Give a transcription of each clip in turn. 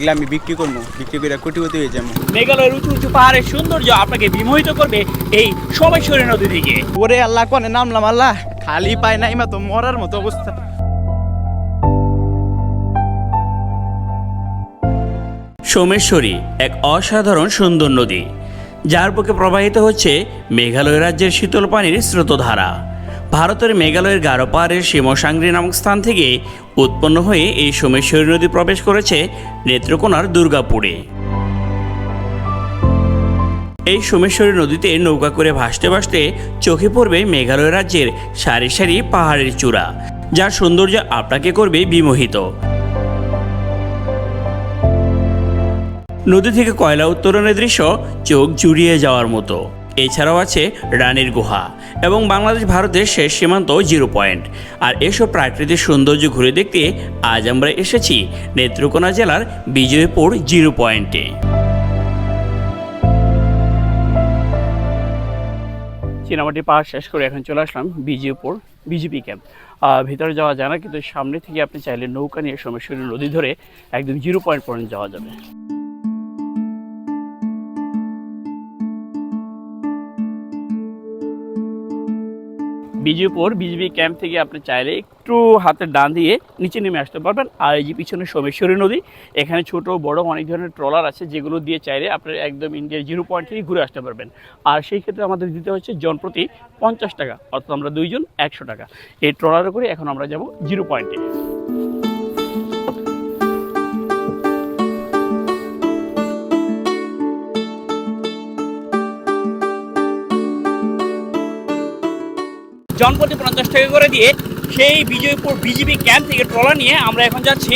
এগুলো আমি বিক্রি করব। বিক্রি করে কোটিপতি হয়ে যাব। মেঘালয়ের উঁচু উঁচু পাহাড়ের সৌন্দর্য আপনাকে বিমোহিত করবে এই সবাইশ্বরী নদী থেকে ওরে আল্লাহ কনে নামলাম আল্লাহ? খালি পায় নাই মা তো মরার মতো অবস্থা। সোমেশ্বরী এক অসাধারণ সুন্দর নদী যার বুকে প্রবাহিত হচ্ছে মেঘালয় রাজ্যের শীতল পানির স্রোতধারা। ভারতের মেঘালয়ের গারো পাহাড়ের সীমসাংগ্রী নামক স্থান থেকে উৎপন্ন হয়ে এই সোমেশ্বরী নদী প্রবেশ করেছে নেত্রকোনার দুর্গাপুরে। এই সোমেশ্বরী নদীতে নৌকা করে ভাসতে ভাসতে চোখে পড়বে মেঘালয় রাজ্যের সারি সারি পাহাড়ের চূড়া, যার সৌন্দর্য আপনাকে করবে বিমোহিত। নদী থেকে কয়লা উত্তোলনের দৃশ্য চোখ জুড়িয়ে যাওয়ার মতো। এছাড়াও আছে রানীর গুহা এবং বাংলাদেশ ভারতের শেষ সীমান্ত জিরো পয়েন্ট। আর এসব প্রাকৃতিক সৌন্দর্য ঘুরে দেখতে আজ আমরা এসেছি নেত্রকোনা জেলার বিজয়পুর জিরো পয়েন্টে। চিনামাটি পাহাড় শেষ করে এখন চলে আসলাম বিজয়পুর বিজেপি ক্যাম্প ভিতরে যাওয়া যায় না, কিন্তু সামনে থেকে আপনি চাইলে নৌকা নিয়ে সোমেশ্বরী নদী ধরে একদম জিরো পয়েন্ট পর্যন্ত যাওয়া যাবে। বিজয়পুর বিজেপি ক্যাম্প থেকে আপনি চাইলে একটু হাতের ডান দিয়ে নিচে নেমে আসতে পারবেন। আর এই যে পিছনে সোমেশ্বরী নদী, এখানে ছোট, বড় অনেক ধরনের ট্রলার আছে, যেগুলো দিয়ে চাইলে আপনি একদম ইন্ডিয়ার জিরো পয়েন্ট থেকে ঘুরে আসতে পারবেন। আর সেই ক্ষেত্রে আমাদের দিতে হচ্ছে জনপ্রতি পঞ্চাশ টাকা, অর্থাৎ আমরা দুইজন একশো টাকা। এই ট্রলারে করে এখন আমরা যাব জিরো পয়েন্টে। জনপ্রতি পঞ্চাশ টাকা করে দিয়ে সেই বিজয়পুর বিজেপি ক্যাম্প থেকে ট্রলার নিয়ে আমরা এখন যাচ্ছি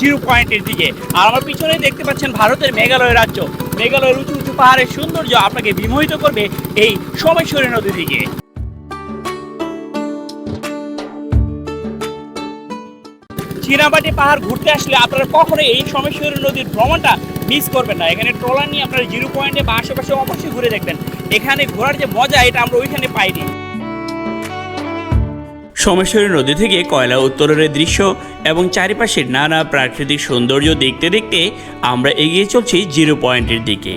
জিরো পয়েন্টের দিকে। আর আমার পিছনে দেখতে পাচ্ছেন ভারতের মেঘালয় রাজ্য। মেঘালয়ের উঁচু উঁচু পাহাড়ের সৌন্দর্য আপনাকে বিমোহিত করবে এই সবাইশ্বরী নদী থেকে চিনাবাটি পাহাড় ঘুরতে আসলে আপনারা কখনো এই সোমেশ্বরী নদীর ভ্রমণটা মিস করবেন না। এখানে ট্রলার নিয়ে আপনারা জিরো পয়েন্টে বা আশেপাশে অবশ্যই ঘুরে দেখবেন। এখানে ঘোরার যে মজা, এটা আমরা ওইখানে পাইনি। সোমেশ্বরী নদী থেকে কয়লা উত্তোলনের দৃশ্য এবং চারিপাশের নানা প্রাকৃতিক সৌন্দর্য দেখতে দেখতে আমরা এগিয়ে চলছি জিরো পয়েন্টের দিকে।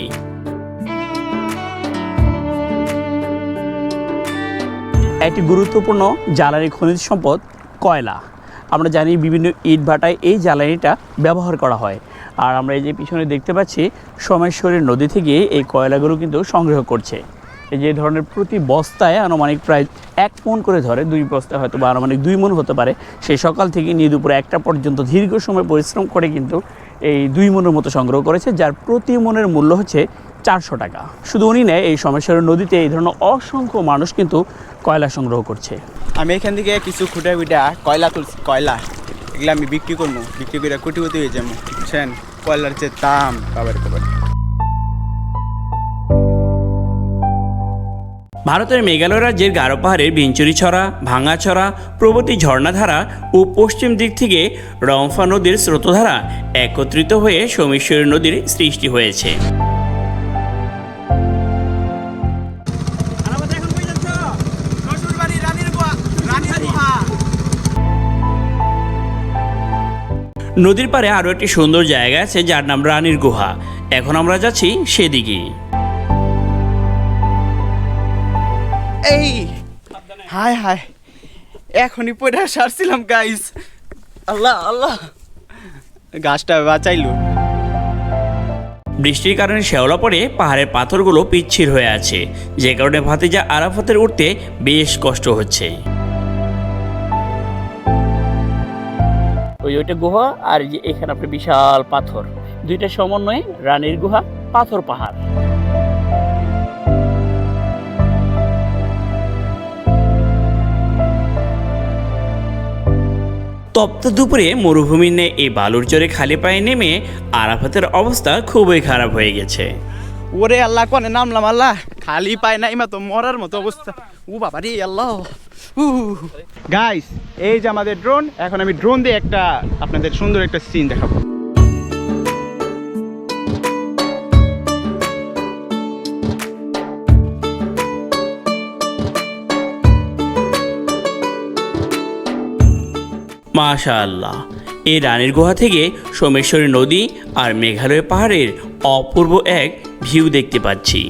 একটি গুরুত্বপূর্ণ জ্বালানি খনিজ সম্পদ, কয়লা। আমরা জানি বিভিন্ন ইট ভাটায় এই জ্বালানিটা ব্যবহার করা হয়। আর আমরা এই যে পিছনে দেখতে পাচ্ছি, সোমেশ্বরী নদী থেকে এই কয়লাগুলো কিন্তু সংগ্রহ করছে। এই যে ধরনের প্রতি বস্তায় আনুমানিক প্রায় এক মন করে ধরে, দুই বস্তায় হয়তো বা আনুমানিক দুই মন হতে পারে। সেই সকাল থেকে নিয়ে দুপুরে একটা পর্যন্ত দীর্ঘ সময় পরিশ্রম করে কিন্তু এই দুই মনের মতো সংগ্রহ করেছে, যার প্রতি মনের মূল্য হচ্ছে চারশো টাকা। শুধু উনি নেয়, এই সমস্যার নদীতে এই ধরনের অসংখ্য মানুষ কিন্তু কয়লা সংগ্রহ করছে। আমি এখান থেকে কিছু খুঁটা খুঁটা, কয়লা তুলছি, কয়লা। এগুলো আমি বিক্রি করব, বিক্রি করে কোটিপতি হয়ে যাব। বুঝছেন? কয়লার যে দাম, বাবার কবার ভারতের মেঘালয় রাজ্যের গারো পাহাড়ের বিঞ্চুরিছড়া ভাঙাছড়া প্রবতী ঝর্ণাধারা ও পশ্চিম দিক থেকে রম্ফা নদীর স্রোতধারা একত্রিত হয়ে সোমেশ্বরী নদীর সৃষ্টি হয়েছে। নদীর পাড়ে আরও একটি সুন্দর জায়গা আছে যার নাম রানীর গুহা। এখন আমরা যাচ্ছি সেদিকে এই হায় হায় এখনই পড়ে সারছিলাম গাইস আল্লাহ আল্লাহ। গাছটা বাঁচাইলো। বৃষ্টির কারণে শেওলা পড়ে পাহাড়ের পাথরগুলো পিচ্ছিল হয়ে আছে। যে কারণে ভাতিজা আরাফাতের উঠতে বেশ কষ্ট হচ্ছে। ওই ওইটা গুহা আর যে এখানে আপনি বিশাল পাথর। দুইটা সমন্বয়ে রানীর গুহা পাথর পাহাড়। তপ্ত দুপুরে মরুভূমির ন্যায় এই বালুর চরে খালি পায়ে নেমে আরাফাতের অবস্থা খুবই খারাপ হয়ে গেছে। ওরে আল্লাহ, কনে নামলাম আল্লাহ। খালি পায় না ইমা তো মরার মতো অবস্থা। ও বাবা রে আল্লাহ। গাইস এই যে আমাদের ড্রোন এখন আমি ড্রোন দিয়ে একটা আপনাদের সুন্দর একটা সিন দেখাবো। মাশাআল্লাহ। এই রানীর গুহা থেকে সোমেশ্বরী নদী আর মেঘালয় পাহাড়ের অপূর্ব এক ভিউ দেখতে পাচ্ছি।